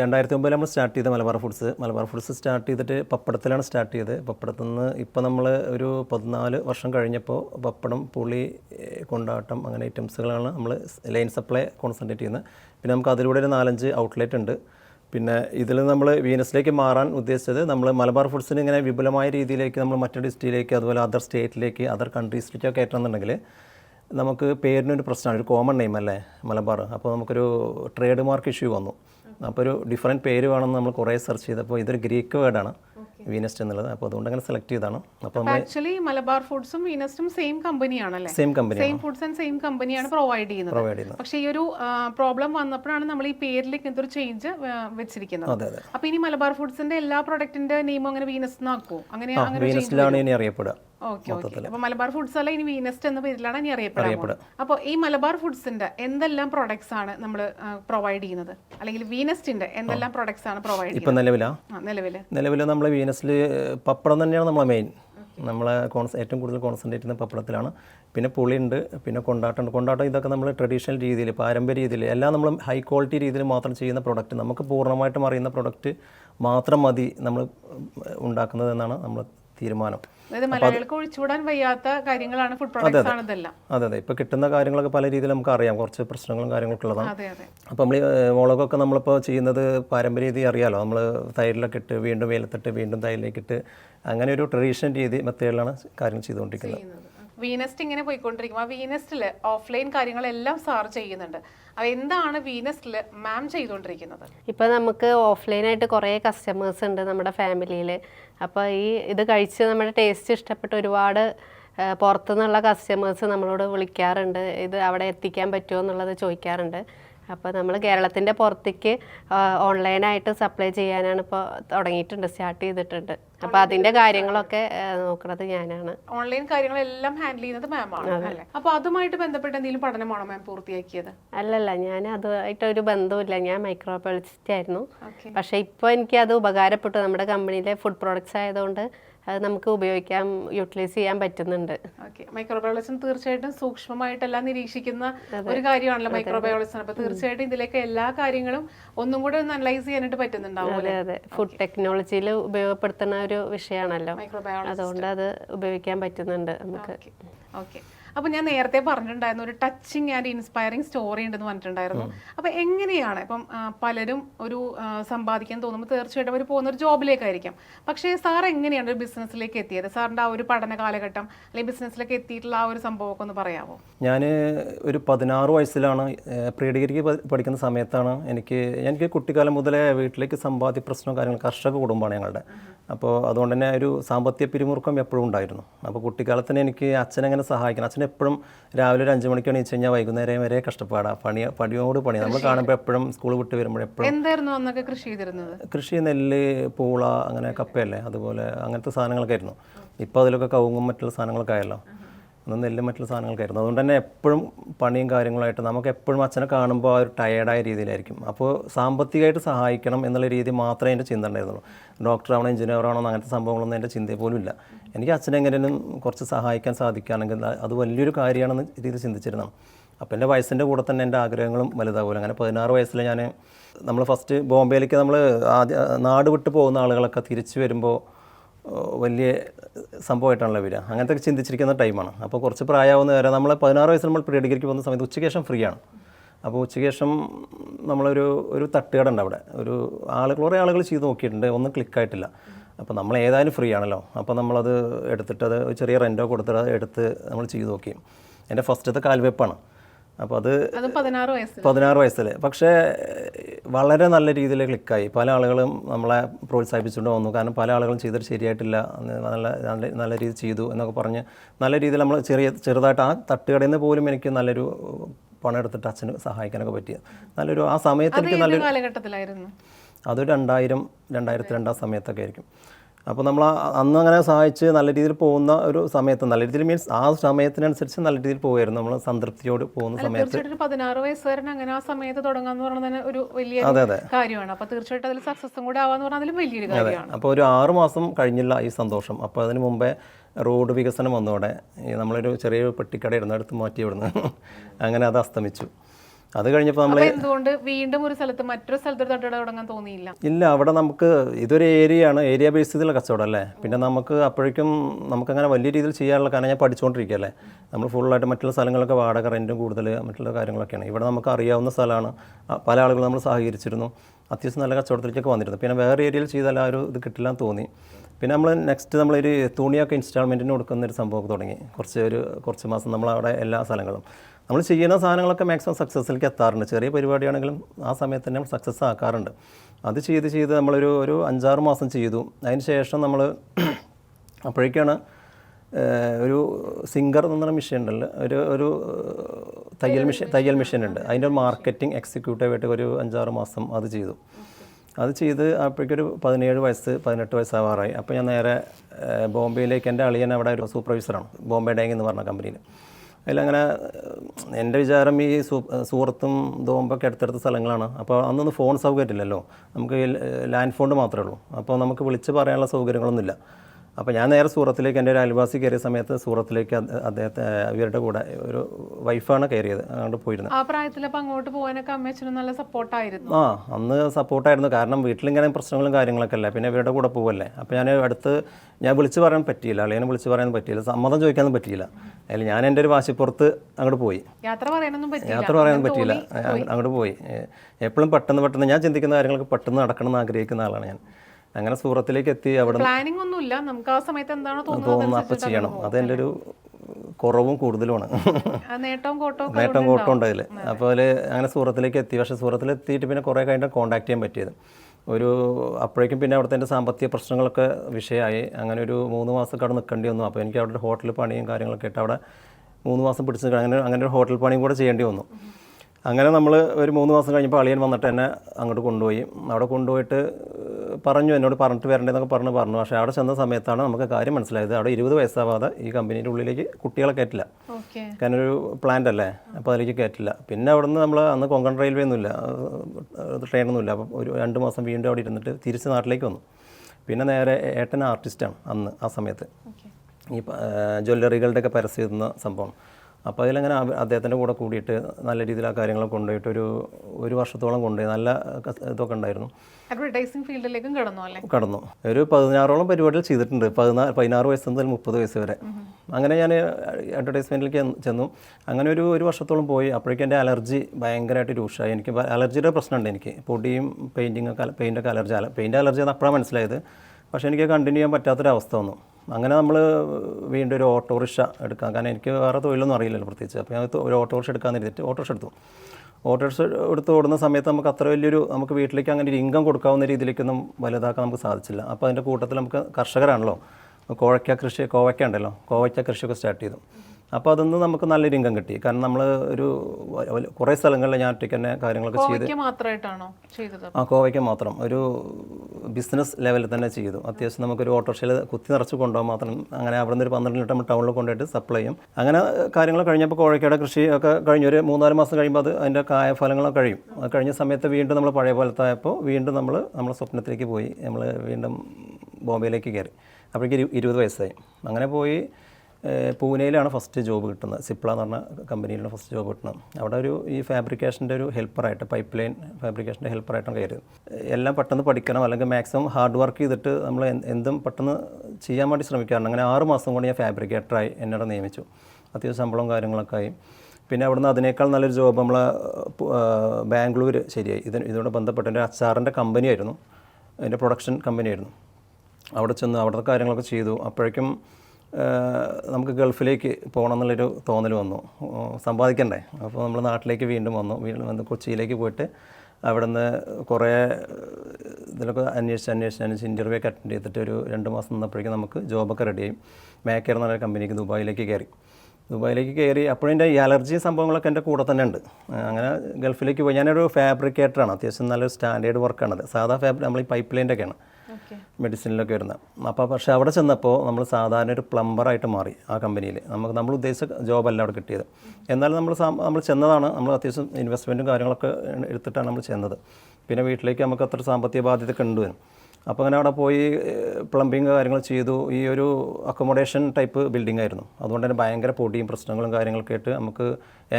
രണ്ടായിരത്തി ഒമ്പതിൽ നമ്മൾ സ്റ്റാർട്ട് ചെയ്ത Malabar Foods. Malabar Foods start ചെയ്തിട്ട് പപ്പടത്തിലാണ് സ്റ്റാർട്ട് ചെയ്തത്. പപ്പടത്തിൽ നിന്ന് ഇപ്പോൾ നമ്മൾ ഒരു പതിനാല് വർഷം കഴിഞ്ഞപ്പോൾ പപ്പടം പുളി കൊണ്ടാട്ടം അങ്ങനെ ഐറ്റംസുകളാണ് നമ്മൾ ലൈൻ സപ്ലൈ കോൺസെൻട്രേറ്റ് ചെയ്യുന്നത്. പിന്നെ നമുക്ക് അതിലൂടെ ഒരു നാലഞ്ച് ഔട്ട്ലെറ്റ് ഉണ്ട്. പിന്നെ ഇതിൽ നമ്മൾ വീനസിലേക്ക് മാറാൻ ഉദ്ദേശിച്ചത് നമ്മൾ മലബാർ ഫുഡ്സിന് ഇങ്ങനെ വിപുലമായ രീതിയിലേക്ക് നമ്മൾ മറ്റു ഡിസ്ട്രിക്റ്റിലേക്ക് അതുപോലെ അതർ സ്റ്റേറ്റിലേക്ക് അതർ കൺട്രീസിലേക്കൊക്കെ കയറ്റണമെന്നുണ്ടെങ്കിൽ നമുക്ക് പേരിനൊരു പ്രശ്നമാണ്. ഒരു കോമൺ നെയിം അല്ലേ മലബാർ. അപ്പോൾ നമുക്കൊരു ട്രേഡ് മാർക്ക് ഇഷ്യൂ വന്നു. അപ്പോൾ ഒരു ഡിഫറെന്റ് പേര് വേണമെന്ന് നമ്മൾ കുറേ സെർച്ച് ചെയ്തപ്പോൾ ഇതൊരു ഗ്രീക്ക് വേർഡാണ് വീനസ്റ്റ് എന്നുള്ളത്. അപ്പോൾ അതുകൊണ്ട് അങ്ങനെ സെലക്ട് ചെയ്താണ് അപ്പോൾ ആക്ച്വലി മലബാർ ഫുഡ്സും വീനസ്റ്റും same കമ്പനിയാണല്ലേ same company same foods and same കമ്പനിയാണ് പ്രൊവൈഡ് ചെയ്യുന്നത്. പ്രൊവൈഡ് ചെയ്യുന്നത്. പക്ഷേ ഈ ഒരു പ്രോബ്ലം വന്നപ്പോഴാണ് നമ്മൾ ഈ പേരിലേക്ക് എന്തൊരു ചേഞ്ച് വെച്ചിരിക്കുന്നത്. അതെ അതെ. അപ്പോൾ ഇനി മലബാർ ഫുഡ്സിന്റെ എല്ലാ പ്രൊഡക്റ്റിന്റെ നെയിമും അങ്ങനെ വീനസ് എന്നാക്കോ അങ്ങനെ വീനസ്റ്റിലാണ് ഇനി അറിയപ്പെടുക. മലബാർ ഫുഡ്സ് അല്ല ഇനി വീനസ്റ്റ് എന്ന പേരിലാണ് ഇനി അറിയപ്പെടുക അപ്പോൾ ഈ മലബാർ ഫുഡ്സിന്റെ എന്തെല്ലാം പ്രൊഡക്ട്സ് ആണ് നമ്മൾ പ്രൊവൈഡ് ചെയ്യുന്നത്? അല്ലെങ്കിൽ വീനസ്റ്റിന്റെ എന്തെല്ലാം പ്രൊഡക്ട്സ് ആണ് പ്രൊവൈഡ് ഇപ്പം നിലവിലാ? ആ, നിലവിൽ. നിലവിൽ നമ്മൾ വീനസിൽ പപ്പടം തന്നെയാണ് നമ്മളെ മെയിൻ നമ്മളെ കോൺസ് ഏറ്റവും കൂടുതൽ കോൺസെൻട്രേറ്റ് ചെയ്യുന്ന പപ്പടത്തിലാണ്. പിന്നെ പുളിയുണ്ട് പിന്നെ കൊണ്ടാട്ടമുണ്ട്. കൊണ്ടാട്ടം ഇതൊക്കെ നമ്മൾ ട്രഡീഷണൽ രീതിയിൽ പാരമ്പര്യ രീതിയിൽ എല്ലാം നമ്മൾ ഹൈ ക്വാളിറ്റി രീതിയിൽ മാത്രം ചെയ്യുന്ന പ്രൊഡക്റ്റ് നമുക്ക് പൂർണമായിട്ടും അറിയുന്ന പ്രൊഡക്റ്റ് മാത്രം മതി നമ്മൾ ഉണ്ടാക്കുന്നത് എന്നാണ് നമ്മൾ തീരുമാനം. അതായത് മലയാളികൾക്ക് ഒഴിച്ചുകൂടാൻ വയ്യാത്ത കാര്യങ്ങളാണ് ഫുഡ് പ്രൊഡക്ട്സ് ആണ് ഇതെല്ലാം. അതെ അതെ. ഇപ്പോൾ കിട്ടുന്ന കാര്യങ്ങളൊക്കെ പല രീതിയിൽ നമുക്ക് അറിയാം. കുറച്ച് പ്രശ്നങ്ങളും കാര്യങ്ങളൊക്കെ ഉള്ളതാണ് അതെ. അതെ അപ്പോൾ നമ്മൾ മുളകൊക്കെ നമ്മളിപ്പോൾ ചെയ്യുന്നത് പാരമ്പര്യ രീതി അറിയാലോ? നമ്മൾ തൈരിലൊക്കെ ഇട്ട് വീണ്ടും വെയിലത്തിട്ട് വീണ്ടും തൈരിലേക്ക് ഇട്ട് അങ്ങനെ ഒരു ട്രഡീഷണൽ രീതി മെത്തേഡിലാണ് കാര്യങ്ങൾ ചെയ്തുകൊണ്ടിരിക്കുന്നത്. വീനസ്റ്റ് ഇങ്ങനെ പോയിക്കൊണ്ടിരിക്കും ആ വീനസ്റ്റിൽ ഓഫ്ലൈൻ കാര്യങ്ങളെല്ലാം സാർ ചെയ്യുന്നുണ്ട്. അപ്പൊ എന്താണ് വീനസ്റ്റിൽ മാം ചെയ്തുകൊണ്ടിരിക്കുന്നത്? ഇപ്പോൾ നമുക്ക് ഓഫ്ലൈനായിട്ട് കുറേ കസ്റ്റമേഴ്സ് ഉണ്ട് നമ്മുടെ ഫാമിലിയിൽ അപ്പോൾ ഈ ഇത് കഴിച്ച് നമ്മുടെ ടേസ്റ്റ് ഇഷ്ടപ്പെട്ട് ഒരുപാട് പുറത്തുനിന്നുള്ള കസ്റ്റമേഴ്സ് നമ്മളോട് വിളിക്കാറുണ്ട്. ഇത് അവിടെ എത്തിക്കാൻ പറ്റുമോ എന്നുള്ളത് ചോദിക്കാറുണ്ട്. അപ്പോൾ നമ്മൾ കേരളത്തിന്റെ പുറത്തേക്ക് ഓൺലൈനായിട്ട് സപ്ലൈ ചെയ്യാനാണ് ഇപ്പോൾ തുടങ്ങിയിട്ടുണ്ട് സ്റ്റാർട്ട് ചെയ്തിട്ടുണ്ട്. അപ്പോൾ അതിന്റെ കാര്യങ്ങളൊക്കെ നോക്കുന്നത് ഞാനാണ്. ഓൺലൈൻ കാര്യങ്ങളെല്ലാം ഹാൻഡിൽ ചെയ്യുന്നത് മാമാണ് ആണ് അല്ലേ? അപ്പൊ അതുമായിട്ട് ബന്ധപ്പെട്ട് എന്തെങ്കിലും പഠനമാണോ മാം പൂർത്തിയാക്കിയത്? അല്ലല്ല ഞാൻ അതുമായിട്ടൊരു ബന്ധമില്ല ഞാൻ മൈക്രോബയോളജിസ്റ്റ് ആയിരുന്നു. പക്ഷെ പക്ഷേ ഇപ്പോൾ എനിക്ക് അത് ഉപകാരപ്പെട്ടു. നമ്മുടെ കമ്പനിയിലെ ഫുഡ് പ്രോഡക്ട്സ് ആയതുകൊണ്ട് അത് നമുക്ക് ഉപയോഗിക്കാൻ യൂട്ടിലൈസ് ചെയ്യാൻ പറ്റുന്നുണ്ട്. ഓക്കെ മൈക്രോബയോളജിസം തീർച്ചയായിട്ടും സൂക്ഷ്മമായിട്ടെല്ലാം നിരീക്ഷിക്കുന്ന ഒരു കാര്യമാണല്ലോ മൈക്രോബയോളജൻ അപ്പൊ തീർച്ചയായിട്ടും ഇതിലേക്ക് എല്ലാ കാര്യങ്ങളും ഒന്നും കൂടെ ഒന്ന് അനലൈസ് ചെയ്യാനായിട്ട് പറ്റുന്നുണ്ടാവും അതെ അതെ. ഫുഡ് ടെക്നോളജിയിൽ ഉപയോഗപ്പെടുത്തുന്ന ഒരു വിഷയമാണല്ലോ. മൈക്രോബയോളജി അതുകൊണ്ട് അത് ഉപയോഗിക്കാൻ പറ്റുന്നുണ്ട് നമുക്ക്. ഓക്കെ അപ്പൊ ഞാൻ നേരത്തെ പറഞ്ഞിട്ടുണ്ടായിരുന്നു ഒരു ടച്ചിങ് ആൻഡ് ഇൻസ്പയറിംഗ് സ്റ്റോറി ഉണ്ടെന്ന് പറഞ്ഞിട്ടുണ്ടായിരുന്നു. അപ്പൊ എങ്ങനെയാണ് ഇപ്പം പലരും ഒരു സമ്പാദിക്കാൻ തോന്നുമ്പോൾ തീർച്ചയായിട്ടും അവർ പോകുന്ന ഒരു ജോബിലേക്കായിരിക്കും. പക്ഷേ സാർ എങ്ങനെയാണ് ഒരു ബിസിനസ്സിലേക്ക് എത്തിയത്? സാറിന്റെ ആ ഒരു പഠന കാലഘട്ടം അല്ലെങ്കിൽ ബിസിനസ്സിലേക്ക് എത്തിയിട്ടുള്ള ആ ഒരു സംഭവമൊക്കെ ഒന്ന് പറയാമോ ഞാൻ ഒരു പതിനാറ് വയസ്സിലാണ് പ്രീ ഡിഗ്രിക്ക് പഠിക്കുന്ന സമയത്താണ് എനിക്ക് എനിക്ക് കുട്ടിക്കാലം മുതലേ വീട്ടിലേക്ക് സമ്പാദ്യ പ്രശ്നവും കാര്യങ്ങളും കർഷക കുടുംബമാണ് ഞങ്ങളുടെ. അപ്പോൾ അതുകൊണ്ട് തന്നെ ഒരു സാമ്പത്തിക പിരിമുറുക്കം എപ്പോഴും ഉണ്ടായിരുന്നു. അപ്പോൾ കുട്ടിക്കാലത്തിന് എനിക്ക് അച്ഛനെങ്ങനെ സഹായിക്കണം? അച്ഛൻ എപ്പോഴും രാവിലെ ഒരു അഞ്ച് മണിക്ക് എണീച്ച് കഴിഞ്ഞാൽ വൈകുന്നേരം വരെ കഷ്ടപ്പാടാണ് പണി പണിയോട് പണി. നമ്മൾ കാണുമ്പോൾ എപ്പോഴും സ്കൂൾ വിട്ട് വരുമ്പോൾ എപ്പോഴും എന്തായിരുന്നു അന്നൊക്കെ കൃഷി ചെയ്തിരുന്നത്? കൃഷി നെല്ല് പൂള അങ്ങനെ കപ്പയല്ലേ? അതുപോലെ അങ്ങനത്തെ സാധനങ്ങളൊക്കെ ആയിരുന്നു. ഇപ്പോൾ അതിലൊക്കെ കവുങ്ങും മറ്റുള്ള സാധനങ്ങളൊക്കെ ആയല്ലോ. അന്ന് നെല്ലും മറ്റുള്ള സാധനങ്ങളൊക്കെ ആയിരുന്നു. അതുകൊണ്ട് തന്നെ എപ്പോഴും പണിയും കാര്യങ്ങളായിട്ട് നമുക്ക് എപ്പോഴും അച്ഛനെ കാണുമ്പോൾ ആ ഒരു ടയേർഡായ രീതിയിലായിരിക്കും. അപ്പോൾ സാമ്പത്തികമായിട്ട് സഹായിക്കണം എന്നുള്ള രീതി മാത്രമേ എന്റെ ചിന്ത ഉണ്ടായിരുന്നുള്ളൂ. ഡോക്ടർ ആവണോ എഞ്ചിനീയർ ആണോ അങ്ങനത്തെ സംഭവങ്ങളൊന്നും എന്റെ ചിന്തയെ പോലും ഇല്ല. എനിക്ക് അച്ഛനെ എങ്ങനെയും കുറച്ച് സഹായിക്കാൻ സാധിക്കുകയാണെങ്കിൽ അത് വലിയൊരു കാര്യമാണെന്ന് രീതി ചിന്തിച്ചിരുന്നു. അപ്പോൾ എന്റെ വയസ്സിന്റെ കൂടെ തന്നെ എന്റെ ആഗ്രഹങ്ങളും വലുതാവില്ല അങ്ങനെ പതിനാറ് വയസ്സിൽ ഞാൻ നമ്മൾ ഫസ്റ്റ് ബോംബെയിലേക്ക് നമ്മൾ ആദ്യ നാട് വിട്ട് പോകുന്ന ആളുകളൊക്കെ തിരിച്ചു വരുമ്പോൾ വലിയ സംഭവമായിട്ടാണല്ലോ വരിക. അങ്ങനത്തെ ചിന്തിച്ചിരിക്കുന്ന ടൈമാണ്. അപ്പോൾ കുറച്ച് പ്രായമാവുന്ന വരെ നമ്മൾ പതിനാറ് വയസ്സിൽ നമ്മൾ പ്രീ ഡിഗ്രിക്ക് പോകുന്ന സമയത്ത് ഉച്ചയ്ക്ക് ശേഷം ഫ്രീ ആണ്. അപ്പോൾ ഉച്ചയ്ക്ക് ശേഷം നമ്മളൊരു ഒരു തട്ടുകട ഉണ്ട് അവിടെ. ഒരു ആളുകൾ കുറേ ആളുകൾ ചെയ്ത് നോക്കിയിട്ടുണ്ട്. ഒന്നും ക്ലിക്കായിട്ടില്ല അപ്പോൾ നമ്മൾ ഏതായാലും ഫ്രീ ആണല്ലോ. അപ്പോൾ നമ്മളത് എടുത്തിട്ട് അത് ചെറിയ റെന്റോ കൊടുത്തിട്ട് അത് എടുത്ത് നമ്മൾ ചെയ്ത് നോക്കി. എന്റെ ഫസ്റ്റത്തെ കാൽവെപ്പാണ്. അപ്പോൾ അത് പതിനാറ് വയസ്സിൽ പക്ഷേ വളരെ നല്ല രീതിയിൽ ക്ലിക്കായി പല ആളുകളും നമ്മളെ പ്രോത്സാഹിപ്പിച്ചുകൊണ്ട് വന്നു. കാരണം പല ആളുകളും ചെയ്തിട്ട് ശരിയായിട്ടില്ല. നല്ല നല്ല നല്ല രീതിയിൽ ചെയ്തു എന്നൊക്കെ പറഞ്ഞ് നല്ല രീതിയിൽ നമ്മൾ ചെറിയ ചെറുതായിട്ട് ആ തട്ടുകടയിൽ നിന്ന് പോലും എനിക്ക് നല്ലൊരു പണം എടുത്തിട്ട് അച്ഛന് സഹായിക്കാനൊക്കെ പറ്റിയത് നല്ലൊരു ആ സമയത്ത് എനിക്ക് നല്ലൊരു കാലഘട്ടത്തിലായിരുന്നു? അത് രണ്ടായിരം രണ്ടായിരത്തി രണ്ടാം സമയത്തൊക്കെ ആയിരിക്കും അപ്പോൾ നമ്മൾ അന്ന് അങ്ങനെ സഹായിച്ച് നല്ല രീതിയിൽ പോകുന്ന ഒരു സമയത്ത് നല്ല രീതിയിൽ മീൻസ് ആ സമയത്തിനനുസരിച്ച് നല്ല രീതിയിൽ പോകുമായിരുന്നു നമ്മൾ സംതൃപ്തിയോട് പോകുന്ന സമയത്ത് പതിനാറ് വയസ്സുകാരൻ അങ്ങനെ ആ സമയത്ത് തുടങ്ങാന്ന് പറഞ്ഞാൽ ഒരു വലിയ അതെ അതെ. കാര്യമാണ്. അപ്പോൾ തീർച്ചയായിട്ടും അതിൽ സക്സസും കൂടെ ആവാന്ന് പറഞ്ഞാൽ വലിയൊരു കാര്യമാണ്. അപ്പോൾ ഒരു ആറ് മാസം കഴിഞ്ഞില്ല ഈ സന്തോഷം. അപ്പോൾ അതിന് മുമ്പേ റോഡ് വികസനം വന്നതോടെ നമ്മളൊരു ചെറിയ പെട്ടിക്കട ഇരുന്ന് എടുത്ത് മാറ്റി ഇവിടുന്ന്. അങ്ങനെ അത് അസ്തമിച്ചു. അത് കഴിഞ്ഞപ്പോൾ നമ്മൾ എന്തുകൊണ്ട് വീണ്ടും ഒരു സ്ഥലത്ത് മറ്റൊരു സ്ഥലത്ത് തട്ടുകട തുടങ്ങാൻ തോന്നിയില്ല? ഇല്ല അവിടെ നമുക്ക് ഇതൊരു ഏരിയ ആണ് ഏരിയ ബേസ് ചെയ്തുള്ള കച്ചവടം അല്ലേ? പിന്നെ നമുക്ക് അപ്പോഴേക്കും നമുക്ക് അങ്ങനെ വലിയ രീതിയിൽ ചെയ്യാനുള്ള കാരണം ഞാൻ പഠിച്ചുകൊണ്ടിരിക്കുകയല്ലേ നമ്മൾ ഫുള്ളായിട്ട് മറ്റുള്ള സ്ഥലങ്ങളൊക്കെ വാടക റെന്റും കൂടുതൽ മറ്റുള്ള കാര്യങ്ങളൊക്കെയാണ്. ഇവിടെ നമുക്ക് അറിയാവുന്ന സ്ഥലമാണ്. പല ആളുകളും നമ്മൾ സഹകരിച്ചിരുന്നു. അത്യാവശ്യം നല്ല കച്ചവടത്തിലേക്കൊക്കെ വന്നിരുന്നു. പിന്നെ വേറെ ഏരിയയിൽ ചെയ്താൽ ആ ഒരു ഇത് കിട്ടില്ല എന്ന് തോന്നി. പിന്നെ നമ്മൾ നെക്സ്റ്റ് നമ്മളൊരു തുണിയൊക്കെ ഇൻസ്റ്റാൾമെന്റിന് കൊടുക്കുന്ന ഒരു സംഭവമൊക്കെ തുടങ്ങി. കുറച്ച് ഒരു കുറച്ച് മാസം നമ്മളവിടെ എല്ലാ സ്ഥലങ്ങളും. നമ്മൾ ചെയ്യുന്ന സാധനങ്ങളൊക്കെ മാക്സിമം സക്സസ്സിലേക്ക് എത്താറുണ്ട്. ചെറിയ പരിപാടിയാണെങ്കിലും ആ സമയത്ത് തന്നെ നമ്മൾ സക്സസ് ആക്കാറുണ്ട്. അത് ചെയ്ത് ചെയ്ത് നമ്മളൊരു ഒരു അഞ്ചാറ് മാസം ചെയ്തു. അതിന് ശേഷം നമ്മൾ അപ്പോഴേക്കാണ് ഒരു സിംഗർ എന്ന് പറഞ്ഞ മെഷീൻ ഉണ്ടല്ലോ. ഒരു ഒരു തയ്യൽ മെഷീൻ തയ്യൽ മെഷീൻ ഉണ്ട്. അതിന്റെ ഒരു മാർക്കറ്റിംഗ് എക്സിക്യൂട്ടീവായിട്ട് ഒരു അഞ്ചാറ് മാസം അത് ചെയ്തു. അത് ചെയ്ത് അപ്പോഴേക്കൊരു പതിനേഴ് വയസ്സ് പതിനെട്ട് വയസ്സാവാറായി. അപ്പോൾ ഞാൻ നേരെ ബോംബെയിലേക്ക് എന്റെ അളിയൻ അവിടെ ഒരു സൂപ്പർവൈസറാണ് ബോംബെ ഡാങ് എന്ന് പറഞ്ഞ കമ്പനിയിൽ അതിലങ്ങനെ എന്റെ വിചാരം ഈ സൂറത്തും ദോമ്പൊക്കെ അടുത്തടുത്ത സ്ഥലങ്ങളാണ്. അപ്പോൾ അന്നൊന്നും ഫോൺ സൗകര്യമില്ലല്ലോ. നമുക്ക് ലാൻഡ് ഫോൺ മാത്രമേ ഉള്ളൂ. അപ്പോൾ നമുക്ക് വിളിച്ച് പറയാനുള്ള സൗകര്യങ്ങളൊന്നുമില്ല. അപ്പോൾ ഞാൻ നേരെ സൂറത്തിലേക്ക് എന്റെ ഒരു അയൽവാസി കയറിയ സമയത്ത് സൂറത്തിലേക്ക് അദ്ദേ- അദ്ദേഹത്തെ ഇവരുടെ കൂടെ ഒരു വൈഫാണ് കയറിയത് അങ്ങോട്ട് പോയിരുന്നത് ആ പ്രായത്തിൽ അങ്ങോട്ട് പോകാനൊക്കെ അമ്മയച്ചനും നല്ല സപ്പോർട്ടായിരുന്നു. ആ അന്ന് സപ്പോർട്ടായിരുന്നു. കാരണം വീട്ടിലിങ്ങനെ പ്രശ്നങ്ങളും കാര്യങ്ങളൊക്കെ അല്ലേ പിന്നെ ഇവരുടെ കൂടെ പോവല്ലേ. അപ്പോൾ ഞാൻ അടുത്ത് ഞാൻ വിളിച്ചു പറയാൻ പറ്റിയില്ല അളിയനെ വിളിച്ചു പറയാൻ പറ്റിയില്ല സമ്മതം ചോദിക്കാനും പറ്റിയില്ല. അതിൽ ഞാൻ എന്റെ ഒരു വാശിപ്പുറത്ത് അങ്ങോട്ട് പോയി. യാത്ര പറയാനൊന്നും പറ്റില്ല യാത്ര പറയാൻ പറ്റിയില്ല. അങ്ങോട്ട് പോയി. എപ്പോഴും പെട്ടെന്ന് പെട്ടെന്ന് ഞാൻ ചിന്തിക്കുന്ന കാര്യങ്ങളൊക്കെ പെട്ടെന്ന് നടക്കണം എന്ന് ആഗ്രഹിക്കുന്ന ആളാണ് ഞാൻ. അങ്ങനെ സൂറത്തിലേക്ക് എത്തി അവിടെ പ്ലാനിംഗ് ഒന്നുമില്ല. നമുക്ക് ആ സമയത്ത് എന്താണോ തോന്നുന്നു തോന്നുന്നത് അപ്പം ചെയ്യണം. അതെന്റെ ഒരു കുറവും കൂടുതലുമാണ്. നേട്ടവും കോട്ടവും ഒക്കെ നേട്ടം കോട്ടം ഉണ്ട് അതിൽ അപ്പോൾ അതിൽ അങ്ങനെ സൂറത്തിലേക്ക് എത്തി. പക്ഷേ സൂറത്തിൽ എത്തിയിട്ട് പിന്നെ കുറേ കഴിഞ്ഞിട്ട് കോൺടാക്ട് ചെയ്യാൻ പറ്റിയത്. ഒരു അപ്പോഴേക്കും പിന്നെ അവിടുത്തെ എന്റെ സാമ്പത്തിക പ്രശ്നങ്ങളൊക്കെ വിഷയമായി. അങ്ങനെ ഒരു മൂന്ന് മാസം അവിടെ നിൽക്കേണ്ടി വന്നു. അപ്പോൾ എനിക്ക് അവിടെ ഒരു ഹോട്ടൽ പണിയും കാര്യങ്ങളൊക്കെ ആയിട്ട് അവിടെ മൂന്ന് മാസം പിടിച്ച് അങ്ങനെ അങ്ങനെ ഒരു ഹോട്ടൽ പണിയും കൂടെ ചെയ്യേണ്ടി വന്നു. അങ്ങനെ നമ്മൾ ഒരു മൂന്ന് മാസം കഴിഞ്ഞപ്പോൾ അളിയൻ വന്നിട്ട് എന്നെ അങ്ങോട്ട് കൊണ്ടുപോയി. അവിടെ കൊണ്ടുപോയിട്ട് പറഞ്ഞു എന്നോട് പറഞ്ഞിട്ട് വരേണ്ടതെന്നൊക്കെ പറഞ്ഞ് പറഞ്ഞു. പക്ഷേ അവിടെ ചെന്ന സമയത്താണ് നമുക്ക് കാര്യം മനസ്സിലായത്. അവിടെ ഇരുപത് വയസ്സാവാതെ ഈ കമ്പനിയുടെ ഉള്ളിലേക്ക് കുട്ടികളെ കയറ്റില്ല. കാരണം ഒരു പ്ലാന്റ് അല്ലേ? അപ്പോൾ അതിലേക്ക് കയറ്റില്ല. പിന്നെ അവിടെ നിന്ന് നമ്മൾ അന്ന് കൊങ്കൺ റെയിൽവേ ഒന്നുമില്ല. ട്രെയിനൊന്നുമില്ല അപ്പോൾ ഒരു രണ്ട് മാസം വീണ്ടും അവിടെ ഇരുന്നിട്ട് തിരിച്ച് നാട്ടിലേക്ക് വന്നു. പിന്നെ നേരെ ഏട്ടൻ ആർട്ടിസ്റ്റാണ് അന്ന് ആ സമയത്ത്. ഈ ജ്വല്ലറികളുടെയൊക്കെ പരസ്യം എഴുതുന്ന സംഭവം. അപ്പോൾ അതിലങ്ങനെ അദ്ദേഹത്തിന്റെ കൂടെ കൂടിയിട്ട് നല്ല രീതിയിൽ ആ കാര്യങ്ങളൊക്കെ കൊണ്ടുപോയിട്ട് ഒരു ഒരു വർഷത്തോളം കൊണ്ടുപോയി. നല്ല ഇതൊക്കെ ഉണ്ടായിരുന്നു. അഡ്വർടൈസിംഗ് ഫീൽഡിലേക്കും കടന്നു അല്ലേ? കടന്നു. ഒരു പതിനാറോളം പരിപാടികൾ ചെയ്തിട്ടുണ്ട്. പതിനാറ് പതിനാറ് വയസ്സ് മുതൽ മുപ്പത് വയസ്സ് വരെ. അങ്ങനെ ഞാൻ അഡ്വർടൈസ്മെന്റിലേക്ക് ചെന്നു അങ്ങനെ ഒരു ഒരു വർഷത്തോളം പോയി. അപ്പോഴേക്കും എന്റെ അലർജി ഭയങ്കരമായിട്ട് രൂക്ഷമായി. എനിക്ക് അലർജിയുടെ പ്രശ്നമുണ്ട് എനിക്ക്. പൊടിയും പെയിന്റിങ്ങൊക്കെ പെയിന്റൊക്കെ അലർജി അല പെയിന്റ് അലർജി എന്ന് അപ്പോഴാണ് മനസ്സിലായത്. പക്ഷേ എനിക്ക് കണ്ടിന്യൂ ചെയ്യാൻ പറ്റാത്തൊരവസ്ഥ വന്നു. അങ്ങനെ നമ്മൾ വീണ്ടും ഒരു ഓട്ടോറിക്ഷ എടുക്കാം കാരണം എനിക്ക് വേറെ തൊഴിലൊന്നും അറിയില്ലല്ലോ പ്രത്യേകിച്ച്. അപ്പോൾ ഞാൻ ഒരു ഓട്ടോറിക്ഷ എടുക്കാൻ ഇരുന്നിട്ട് ഓട്ടോറിക്ഷ എടുത്തു. ഓട്ടോറിക്ഷ എടുത്ത് ഓടുന്ന സമയത്ത് നമുക്ക് അത്ര വലിയൊരു നമുക്ക് വീട്ടിലേക്ക് അങ്ങനെ ഒരു ഇൻകം കൊടുക്കാവുന്ന രീതിയിലേക്കൊന്നും വലുതാക്കാൻ നമുക്ക് സാധിച്ചില്ല. അപ്പോൾ അതിന്റെ കൂട്ടത്തിൽ നമുക്ക് കർഷകരാണല്ലോ. കോവയ്ക്ക കൃഷി കോവയ്ക്ക ഉണ്ടല്ലോ. കോവയ്ക്ക കൃഷിയൊക്കെ സ്റ്റാർട്ട് ചെയ്തു. അപ്പോൾ അതൊന്ന് നമുക്ക് നല്ല ഇൻകം കിട്ടി. കാരണം നമ്മൾ ഒരു കുറേ സ്ഥലങ്ങളിൽ ഞാൻ ഒറ്റയ്ക്ക് തന്നെ കാര്യങ്ങളൊക്കെ ചെയ്ത് മാത്രമായിട്ടാണോ ചെയ്തത്? ആ കോവയ്ക്ക് മാത്രം. ഒരു ബിസിനസ് ലെവലിൽ തന്നെ ചെയ്തു. അത്യാവശ്യം നമുക്കൊരു ഓട്ടോറിക്ഷയിൽ കുത്തി നിറച്ച് കൊണ്ടുപോകാൻ മാത്രം അങ്ങനെ അവിടെ നിന്ന് ഒരു പന്ത്രണ്ട് ലിറ്റർ നമ്മൾ ടൗണിൽ കൊണ്ടുപോയിട്ട് സപ്ലൈ ചെയ്യും. അങ്ങനെ കാര്യങ്ങൾ കഴിഞ്ഞപ്പോൾ കോവയ്ക്കയുടെ കൃഷി ഒക്കെ കഴിഞ്ഞ് ഒരു മൂന്നാൽ മാസം കഴിയുമ്പോൾ അത് അതിന്റെ കായഫലങ്ങളൊക്കെ കഴിയും. അത് കഴിഞ്ഞ സമയത്ത് വീണ്ടും നമ്മൾ പഴയ പോലത്തായപ്പോൾ വീണ്ടും നമ്മൾ നമ്മളെ സ്വപ്നത്തിലേക്ക് പോയി. നമ്മൾ വീണ്ടും ബോംബെയിലേക്ക് കയറി. അപ്പോഴേക്ക് ഇരു- ഇരുപത് വയസ്സായി. അങ്ങനെ പോയി പൂനെയിലാണ് ഫസ്റ്റ് ജോബ് കിട്ടുന്നത്. സിപ്ല എന്ന് പറഞ്ഞ കമ്പനിയിലാണ് ഫസ്റ്റ് ജോബ് കിട്ടുന്നത്. അവിടെ ഒരു ഈ ഫാബ്രിക്കേഷന്റെ ഒരു ഹെൽപ്പറായിട്ട് പൈപ്പ് ലൈൻ ഫാബ്രിക്കേഷന്റെ ഹെൽപ്പറായിട്ടാണ് കയറിയത്. എല്ലാം പെട്ടെന്ന് പഠിക്കണം അല്ലെങ്കിൽ മാക്സിമം ഹാർഡ് വർക്ക് ചെയ്തിട്ട് നമ്മൾ എന്ത് പെട്ടെന്ന് ചെയ്യാൻ വേണ്ടി ശ്രമിക്കാറുണ്ട്. അങ്ങനെ ആറ് മാസം കൊണ്ട് ഞാൻ ഫാബ്രിക്കേറ്ററായി എന്നോട് നിയമിച്ചു. അത്യാവശ്യം ശമ്പളവും കാര്യങ്ങളൊക്കെ ആയി. പിന്നെ അവിടുന്ന് അതിനേക്കാൾ നല്ലൊരു ജോബ് നമ്മൾ ബാംഗ്ലൂർ ശരിയായി. ഇതിന് ഇതിനോട് ബന്ധപ്പെട്ട എന്റെ അച്ചാറിന്റെ കമ്പനിയായിരുന്നു എന്റെ പ്രൊഡക്ഷൻ കമ്പനിയായിരുന്നു അവിടെ ചെന്ന് അവിടുത്തെ കാര്യങ്ങളൊക്കെ ചെയ്തു. അപ്പോഴേക്കും നമുക്ക് ഗൾഫിലേക്ക് പോകണം എന്നുള്ളൊരു തോന്നൽ വന്നു. സമ്പാദിക്കണ്ടേ? അപ്പോൾ നമ്മൾ നാട്ടിലേക്ക് വീണ്ടും വന്നു. വീണ്ടും വന്ന് കൊച്ചിയിലേക്ക് പോയിട്ട് അവിടെ നിന്ന് കുറേ ഇതിലൊക്കെ അന്വേഷിച്ച് അന്വേഷിച്ച് അന്വേഷിച്ച് ഇന്റർവ്യൂ ഒക്കെ അറ്റൻഡ് ചെയ്തിട്ട് ഒരു രണ്ട് മാസം നിന്നപ്പോഴേക്കും നമുക്ക് ജോബൊക്കെ റെഡിയായി മേക്കർ എന്ന് പറഞ്ഞ കമ്പനിക്ക് ദുബായിലേക്ക് കയറി. ദുബായിലേക്ക് കയറി അപ്പോഴെന്റെ ഈ അലർജി സംഭവങ്ങളൊക്കെ എന്റെ കൂടെ തന്നെ ഉണ്ട്. അങ്ങനെ ഗൾഫിലേക്ക് പോയി. ഞാനൊരു ഫാബ്രിക്കേറ്ററാണ് അത്യാവശ്യം നല്ലൊരു സ്റ്റാൻഡേർഡ് വർക്കാണത് സാധാ ഫാബ്രിക് നമ്മൾ ഈ പൈപ്പ് ലൈന്റെ ഒക്കെയാണ്. മെഡിസിനിലൊക്കെ വരുന്ന. അപ്പോൾ പക്ഷേ അവിടെ ചെന്നപ്പോൾ നമ്മൾ സാധാരണ ഒരു പ്ലംബറായിട്ട് മാറി ആ കമ്പനിയിൽ നമുക്ക് നമ്മൾ ഉദ്ദേശിച്ച ജോബല്ല അവിടെ കിട്ടിയത്. എന്നാലും നമ്മൾ നമ്മൾ ചെന്നതാണ്. നമ്മൾ അത്യാവശ്യം ഇൻവെസ്റ്റ്മെന്റും കാര്യങ്ങളൊക്കെ എടുത്തിട്ടാണ് നമ്മൾ ചെന്നത്. പിന്നെ വീട്ടിലേക്ക് നമുക്ക് അത്ര സാമ്പത്തിക ബാധ്യത കണ്ടു വരും അപ്പോൾ അങ്ങനെ അവിടെ പോയി പ്ലംബിങ് കാര്യങ്ങൾ ചെയ്തു. ഈ ഒരു അക്കോമഡേഷൻ ടൈപ്പ് ബിൽഡിംഗ് ആയിരുന്നു. അതുകൊണ്ട് തന്നെ ഭയങ്കര പൊടിയും പ്രശ്നങ്ങളും കാര്യങ്ങളൊക്കെ ആയിട്ട് നമുക്ക്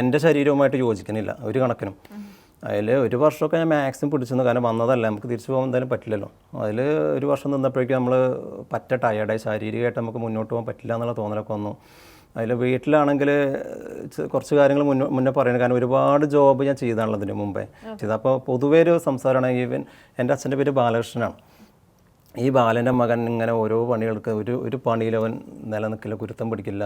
എന്റെ ശരീരവുമായിട്ട് യോജിക്കുന്നില്ല. ഒരു കണക്കിനും. അതിൽ ഒരു വർഷമൊക്കെ ഞാൻ മാക്സിമം പിടിച്ചിരുന്നു. കാരണം വന്നതല്ല നമുക്ക് തിരിച്ചു പോകാൻ എന്തായാലും പറ്റില്ലല്ലോ. അതിൽ ഒരു വർഷം നിന്നപ്പോഴേക്കും നമ്മൾ പറ്റ ടയർഡായി ശാരീരികമായിട്ട് നമുക്ക് മുന്നോട്ട് പോകാൻ പറ്റില്ല എന്നുള്ള തോന്നലൊക്കെ വന്നു. അതിൽ വീട്ടിലാണെങ്കിൽ കുറച്ച് കാര്യങ്ങൾ മുന്നേ മുന്നേ പറയുന്നത് കാരണം ഒരുപാട് ജോബ് ഞാൻ ചെയ്താണല്ലോ അതിന് മുമ്പേ. ചെയ്തപ്പോൾ അപ്പോൾ പൊതുവേ ഒരു സംസാരമാണ് ഈവൻ എന്റെ അച്ഛന്റെ പേര് ബാലകൃഷ്ണനാണ്. ഈ ബാലന്റെ മകൻ ഇങ്ങനെ ഓരോ പണികൾക്ക് ഒരു ഒരു പണിയിൽ അവൻ നിലനിൽക്കില്ല കുരുത്തം പിടിക്കില്ല.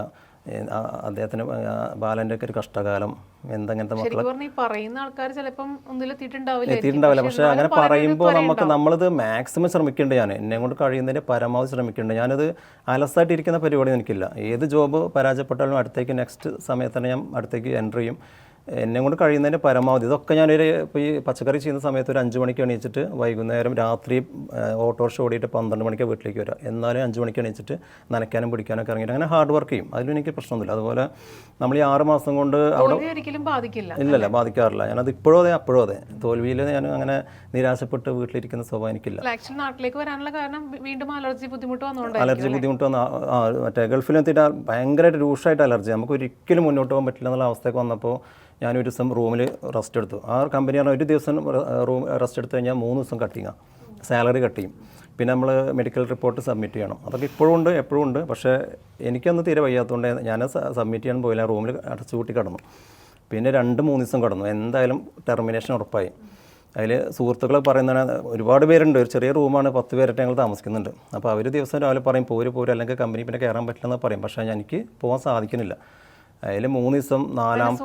അദ്ദേഹത്തിന് ബാലന്റെ ബാലന്റെ ഒക്കെ ഒരു കഷ്ടകാലം എന്തെങ്ങനത്തെ മക്കളെ പറയുന്ന ആൾക്കാർ ചിലപ്പം എത്തിയിട്ടുണ്ടാവില്ല പക്ഷേ അങ്ങനെ പറയുമ്പോൾ നമുക്ക് നമ്മളിത് മാക്സിമം ശ്രമിക്കേണ്ട ഞാൻ. എന്നെ കൊണ്ട് കഴിയുന്നതിന്റെ പരമാവധി ശ്രമിക്കേണ്ട. ഞാനത് അലസായിട്ടിരിക്കുന്ന പരിപാടി എനിക്കില്ല. ഏത് ജോബ് പരാജയപ്പെട്ടാലും അടുത്തേക്ക് നെക്സ്റ്റ് സമയത്ത് തന്നെ ഞാൻ അടുത്തേക്ക് എന്റർ ചെയ്യും. എന്നെ കൊണ്ട് കഴിയുന്നതിന്റെ പരമാവധി. ഇതൊക്കെ ഞാനൊരു ഇപ്പോൾ ഈ പച്ചക്കറി ചെയ്യുന്ന സമയത്ത് ഒരു അഞ്ച് മണിക്ക് എണീച്ചിട്ട് വൈകുന്നേരം രാത്രി ഓട്ടോറിക്ഷ ഓടിയിട്ട് പന്ത്രണ്ട് മണിക്ക് വീട്ടിലേക്ക് വരാം. എന്നാലും അഞ്ച് മണിക്ക് എണീച്ചിട്ട് നനയ്ക്കാനും പിടിക്കാനൊക്കെ ഇറങ്ങിയിട്ട് അങ്ങനെ ഹാർഡ് വർക്ക് ചെയ്യും. അതിലും എനിക്ക് പ്രശ്നമൊന്നുമില്ല. അതുപോലെ നമ്മൾ ഈ ആറ് മാസം കൊണ്ട് അവിടെ ഒരിക്കലും ബാധിക്കില്ല. ഇല്ലല്ല ബാധിക്കാറില്ല. ഞാനത് ഇപ്പോഴും അതെ അപ്പോഴും അതെ. തോൽവിയിൽ ഞാൻ അങ്ങനെ നിരാശപ്പെട്ട് വീട്ടിലിരിക്കുന്ന സ്വഭാവം എനിക്കില്ല. ആക്ച്വലി നാട്ടിലേക്ക് വരാനുള്ള കാരണം വീണ്ടും അലർജി ബുദ്ധിമുട്ട് അലർജി ബുദ്ധിമുട്ട് വന്ന മറ്റേ ഗൾഫിലെത്തിയിട്ട് ഭയങ്കരമായിട്ട് രൂക്ഷമായിട്ട് അലർജി. നമുക്ക് ഒരിക്കലും മുന്നോട്ട് പോകാൻ പറ്റില്ല എന്നുള്ള അവസ്ഥയൊക്കെ വന്നപ്പോൾ ഞാൻ ഒരു ദിവസം റൂമിൽ റെസ്റ്റ് എടുത്തു. ആ കമ്പനി പറഞ്ഞാൽ ഒരു ദിവസം റൂം റെസ്റ്റ് എടുത്തു കഴിഞ്ഞാൽ മൂന്ന് ദിവസം കട്ടിങ്ങാണ് സാലറി കട്ട് പിന്നെ നമ്മൾ മെഡിക്കൽ റിപ്പോർട്ട് സബ്മിറ്റ് ചെയ്യണം. അതൊക്കെ ഇപ്പോഴും ഉണ്ട് എപ്പോഴും ഉണ്ട്. പക്ഷേ എനിക്കൊന്ന് തീരെ വയ്യാത്തതുകൊണ്ട് ഞാൻ സബ്മിറ്റ് ചെയ്യാൻ പോയില്ല. റൂമിൽ അടച്ചു കൂട്ടി കിടന്നു. പിന്നെ രണ്ട് മൂന്ന് ദിവസം കിടന്നു. എന്തായാലും ടെർമിനേഷൻ ഉറപ്പായി. അതിൽ സുഹൃത്തുക്കൾ പറയുന്നതാണ് ഒരുപാട് പേരുണ്ട്. ഒരു ചെറിയ റൂമാണ് പത്ത് പേരായിട്ട് ഞങ്ങൾ താമസിക്കുന്നുണ്ട്. അപ്പോൾ അവർ ദിവസം രാവിലെ പറയും പോര് പോര്. അല്ലെങ്കിൽ കമ്പനി പിന്നെ കയറാൻ പറ്റില്ലെന്ന് പറയും. പക്ഷേ എനിക്ക് പോകാൻ സാധിക്കുന്നില്ല. അതിൽ മൂന്ന് ദിവസം നാലാം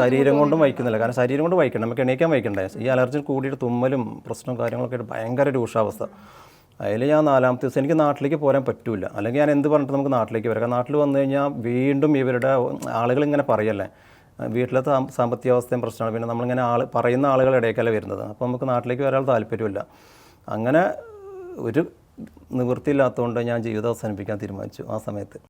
ശരീരം കൊണ്ടും വഹിക്കുന്നില്ല കാരണം ശരീരം കൊണ്ട് വഹിക്കണം നമുക്ക് എണീക്കാൻ വഹിക്കണ്ടേ ഈ അലർജി കൂടിയിട്ട് തുമ്മലും പ്രശ്നവും കാര്യങ്ങളൊക്കെ ആയിട്ട് ഭയങ്കര രൂക്ഷാവസ്ഥ അതിൽ ഞാൻ നാലാമത്തെ ദിവസം എനിക്ക് നാട്ടിലേക്ക് പോരാൻ പറ്റൂല. അല്ലെങ്കിൽ ഞാൻ എന്ത് പറഞ്ഞിട്ട് നമുക്ക് നാട്ടിലേക്ക് വരാം. നാട്ടിൽ വന്നു കഴിഞ്ഞാൽ വീണ്ടും ഇവരുടെ ആളുകൾ ഇങ്ങനെ പറയല്ലേ. വീട്ടിലത്തെ സാമ്പത്തിക അവസ്ഥയും പ്രശ്നമാണ് പിന്നെ നമ്മളിങ്ങനെ ആൾ പറയുന്ന ആളുകളുടെ ഇടയ്ക്കല്ല വരുന്നത്. അപ്പോൾ നമുക്ക് നാട്ടിലേക്ക് വരാൻ താല്പര്യമില്ല. അങ്ങനെ ഒരു നിവൃത്തിയില്ലാത്തതുകൊണ്ട് ഞാൻ ജീവിതം അവസാനിപ്പിക്കാൻ തീരുമാനിച്ചു ആ സമയത്ത്.